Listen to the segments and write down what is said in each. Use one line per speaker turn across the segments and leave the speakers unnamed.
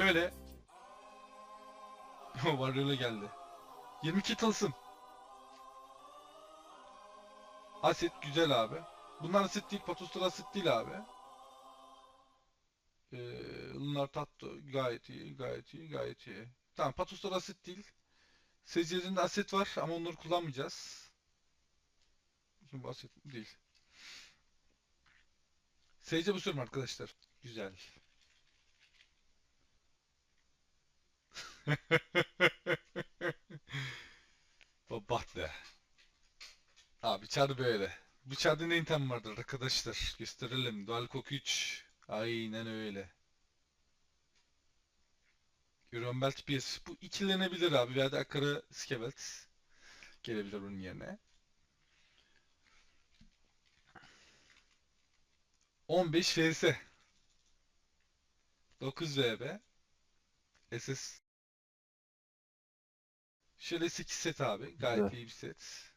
Şöyle. Varyola geldi. 22 tılsım. Asit güzel abi. Bunlar asit değil, patostur asit değil abi. Ee, bunlar tatlı gayet iyi, gayet iyi, gayet iyi. Tamam, patostur asit değil. Secirinde asit var ama onları kullanmayacağız. Şimdi asit değil. Seyirci bu sürüm arkadaşlar. Güzel. Babatlı. Abi çar böyle. Bu çarda ne item vardır arkadaşlar? Gösterelim. Dual Cock 3. Aynen öyle. Euron Belt 1. Bu ikilenebilir abi. Veya da Akara Skevelt. Gelebilir bunun yerine. 15 FS. 9 VB. SS. Şöyle 8 set abi. Gayet
Güzel.
iyi bir set.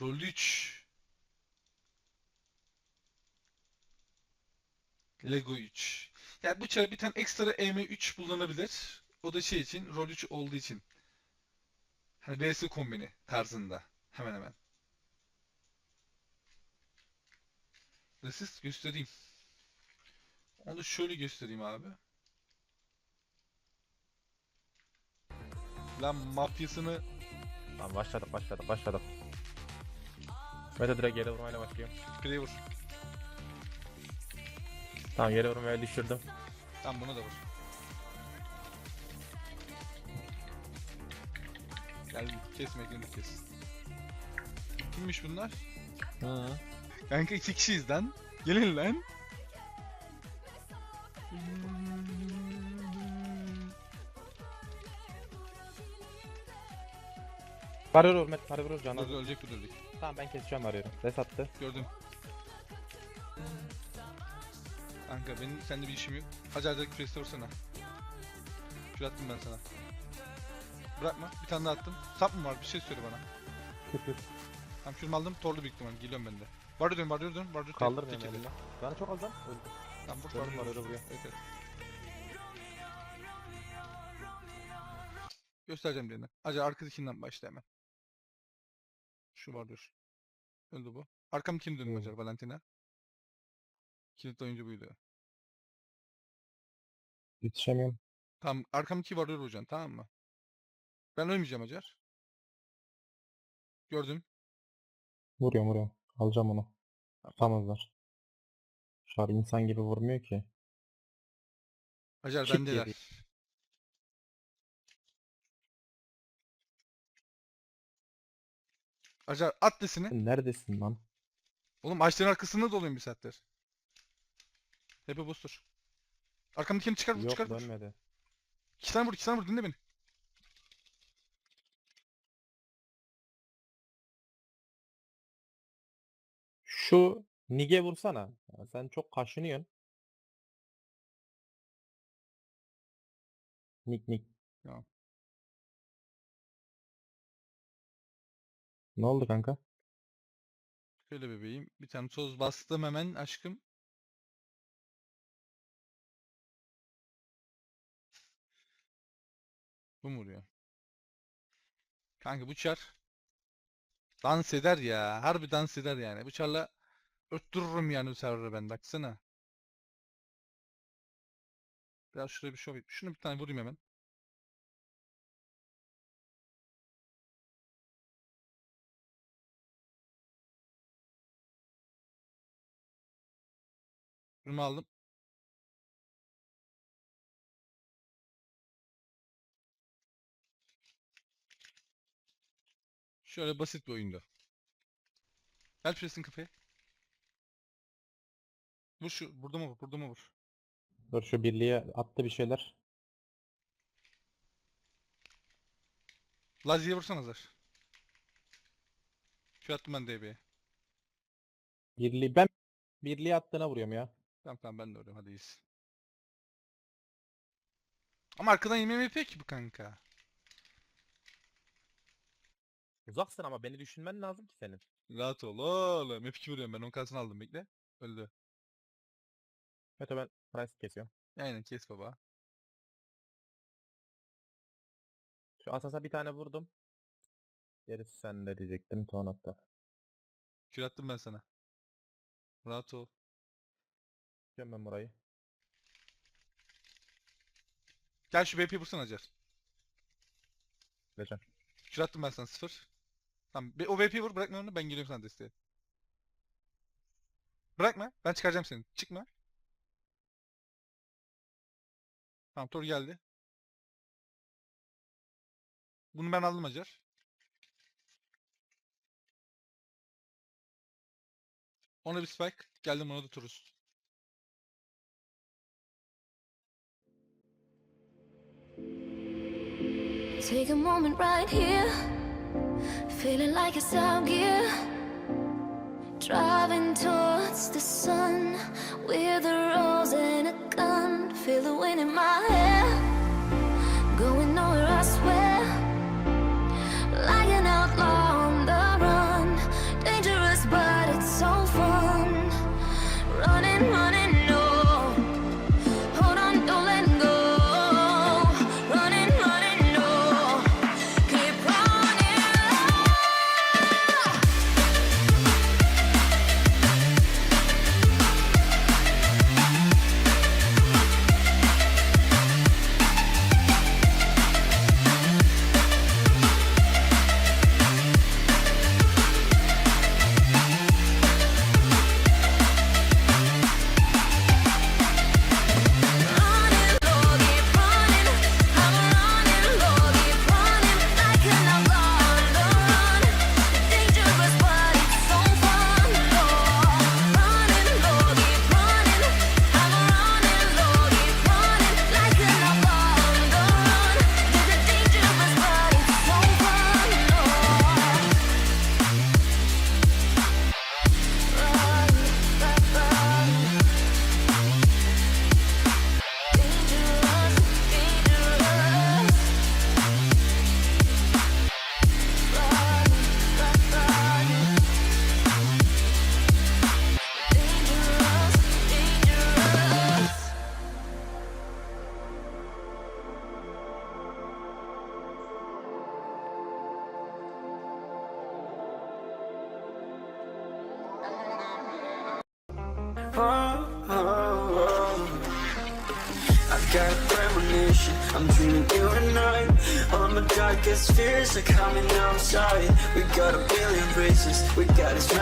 Rol 3. Lego 3. Yani bu çare bir tane ekstra EM3 kullanabilir. O da şey için, rol 3 olduğu için. Hani VS kombini tarzında. Hemen hemen. Resist göstereyim. Onu şöyle göstereyim abi. Lan mafyasını
Tamam başladık başladık başladık. Mete direkt yere vurmayla başlıyorum.
sprey vur.
Tamam yere vurmaya düşürdüm.
Tam bunu da vur. Gel kesme kendini kes. Kimmiş bunlar?
Hı.
Kanka iki kişiyiz lan. Gelin lan.
Varıyor vur Mete varıyor vur canı.
Dur ölecek bu ölecek.
Tamam ben keseceğim varıyorum. Res attı.
Gördüm. Kanka benim seninle bir işim yok. Hacer direkt preste vursana. Kür attım ben sana. Bırakma. Bir tane daha attım. Sap mı var? Bir şey söyle bana.
Küpür.
Tamam kürümü aldım. Torlu büyük ihtimal. Geliyorum ben de. Var dön, var dön, var dön.
Kaldır beni
eli.
elimle. Canı çok lan. Öldü.
Tamam vur,
Gördüm,
var
var, öyle vuruyor.
Evet, evet. Göstereceğim diğerini. Acaba arkadakinden başla hemen. Şu var dur. Öldü bu. Arkam kim dönüyor acaba Valentina? Kilit oyuncu buydu.
Yetişemiyorum.
Tamam arkam iki varıyor hocam tamam mı? Ben ölmeyeceğim Acar. Gördüm.
Vuruyorum vuruyorum. Alacağım onu. Tutamazlar. Şar insan gibi vurmuyor ki.
Acar
Çık
bendeler. Acar at desini.
Sen neredesin lan?
Oğlum ağaçların arkasında doluyum bir saattir. Tepe booster. Arkamdakini çıkar vur
Yok
çıkar vur.
dönmedi.
İki tane vur iki tane vur dinle beni.
Şu Nige vursana. Ya sen çok kaşınıyorsun. Nik nik.
Tamam.
Ne oldu kanka?
Şöyle bebeğim. Bir tane toz bastım hemen aşkım. Bu mu vuruyor? Kanka bu çar dans eder ya. Harbi dans eder yani. Bu çarla öttürürüm yani bu serverı ben. Baksana. Biraz şuraya bir şov yap- Şunu bir tane vurayım hemen. Şunu aldım. Şöyle basit bir oyundu. Gel pressin kafaya. Vur şu. Burada mı vur? Burada mı vur?
Dur şu birliğe attı bir şeyler.
Lazi'ye vursana Zar. Şu attım ben DB'ye.
Birliği ben birliğe attığına vuruyorum ya.
Tamam tamam ben de vuruyorum hadi iyisin. Ama arkadan yemeğimi yapıyor ki bu kanka.
Uzaksın ama beni düşünmen lazım ki senin.
Rahat ol oğlum. F2 vuruyorum ben. 10 kalsını aldım bekle. Öldü.
Mete ben price kesiyorum.
Aynen kes baba.
Şu asasa bir tane vurdum. Gerisi sende diyecektim Tonat'ta.
Kür attım ben sana. Rahat ol.
Çıkıyorum ben burayı.
Gel şu BP vursana Acar.
Geleceğim.
Kür attım ben sana sıfır. Tamam. O VP'yi vur bırakma onu ben geliyorum sana desteğe. Bırakma. Ben çıkaracağım seni. Çıkma. Tamam Tor geldi. Bunu ben aldım Acar. Ona bir spike. Geldim ona da turist.
Take a moment right here, feeling like it's out gear. Driving towards the sun with a rose and a gun. Feel the wind in my hair, I
got a premonition, I'm dreaming you and I. All my darkest fears are coming outside. We got a billion races, we got this